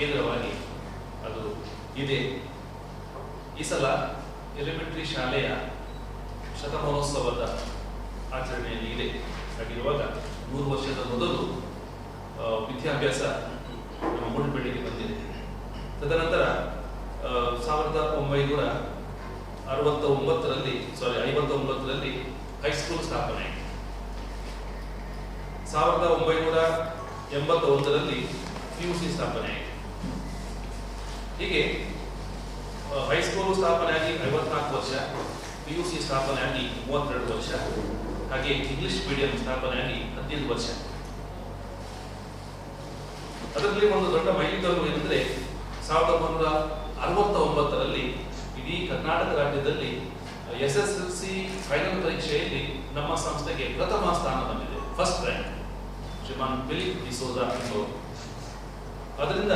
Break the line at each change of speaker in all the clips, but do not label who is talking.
ಕೇಂದ್ರವಾಗಿ ಅದು ಇದೆ. ಈ ಸಲ ಎಲಿಮೆಂಟರಿ ಶಾಲೆಯ ಶತಮಹೋತ್ಸವದ ಆಚರಣೆಯಲ್ಲಿ ಇದೆ. ಹಾಗಿರುವಾಗ ಮೂರು ವರ್ಷದ ಮೊದಲು ವಿದ್ಯಾಭ್ಯಾಸ ನಮ್ಮ ಬಂದಿದೆ. ತದನಂತರ ಸಾವಿರದ ಒಂಬೈನೂರ ಅರವತ್ತ ಒಂಬತ್ತರಲ್ಲಿ ಸಾರಿ ಐವತ್ತ ಒಂಬತ್ತರಲ್ಲಿ ಹೈಸ್ಕೂಲ್ ಸ್ಥಾಪನೆ ಆಯಿತು. ಸಾವಿರದ ಒಂಬೈನೂರ ಎಂಬತ್ತ ಒಂದರಲ್ಲಿ ಪಿ ಯು ಸಿ ಸ್ಥಾಪನೆ ಆಯಿತು. ಹೀಗೆ ಹೈಸ್ಕೂಲು ಸ್ಥಾಪನೆ ಆಗಿ ಐವತ್ನಾಲ್ಕು ವರ್ಷ ಪಿ ಯು ಸಿ ಸ್ಥಾಪನೆಯಾಗಿ ಮೂವತ್ತೆರಡು ವರ್ಷ, ಹಾಗೆ ಇಂಗ್ಲಿಷ್ ಮೀಡಿಯಂ ಸ್ಥಾಪನೆಯಾಗಿ ಹದಿನೈದು ವರ್ಷ. ಅದರಲ್ಲಿ ಒಂದು ದೊಡ್ಡ ಮೈಲಿಗಲ್ಲು ಏನಂದ್ರೆ, ಸಾವಿರದ ಒಂಬೈನೂರ ಅರವತ್ತ ಒಂಬತ್ತರಲ್ಲಿ ಇಡೀ ಕರ್ನಾಟಕ ರಾಜ್ಯದಲ್ಲಿ, S S L C final ಪರೀಕ್ಷೆಯಲ್ಲಿ ನಮ್ಮ ಸಂಸ್ಥೆಗೆ ಪ್ರಥಮ ಸ್ಥಾನ ಬಂದಿದೆ first rank Shriman Philip D'Souza ಅದರಿಂದ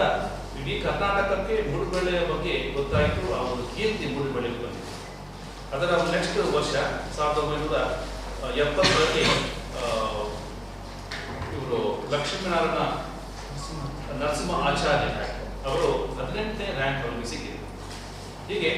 ಇಡೀ ಕರ್ನಾಟಕಕ್ಕೆ ಮೂಡುಬೆಳೆಯ ಬಗ್ಗೆ ಗೊತ್ತಾಯಿತು, ಆ ಒಂದು ಕೀರ್ತಿ ಮೂಡುಬೆಳೆಗೆ ಬಂದಿದೆ. ಅದರ ನೆಕ್ಸ್ಟ್ ವರ್ಷ, ಸಾವಿರದ ಒಂಬೈನೂರ ಎಪ್ಪತ್ತರಲ್ಲಿ ಇವರು ಲಕ್ಷ್ಮೀನಾರಾಯಣ ನರಸಿಂಹ ಆಚಾರ್ಯ ಅವರು ಹದಿನೆಂಟನೇ ರ್ಯಾಂಕ್ ಅವರಿಗೆ ಸಿಕ್ಕಿದೆ ಹೀಗೆ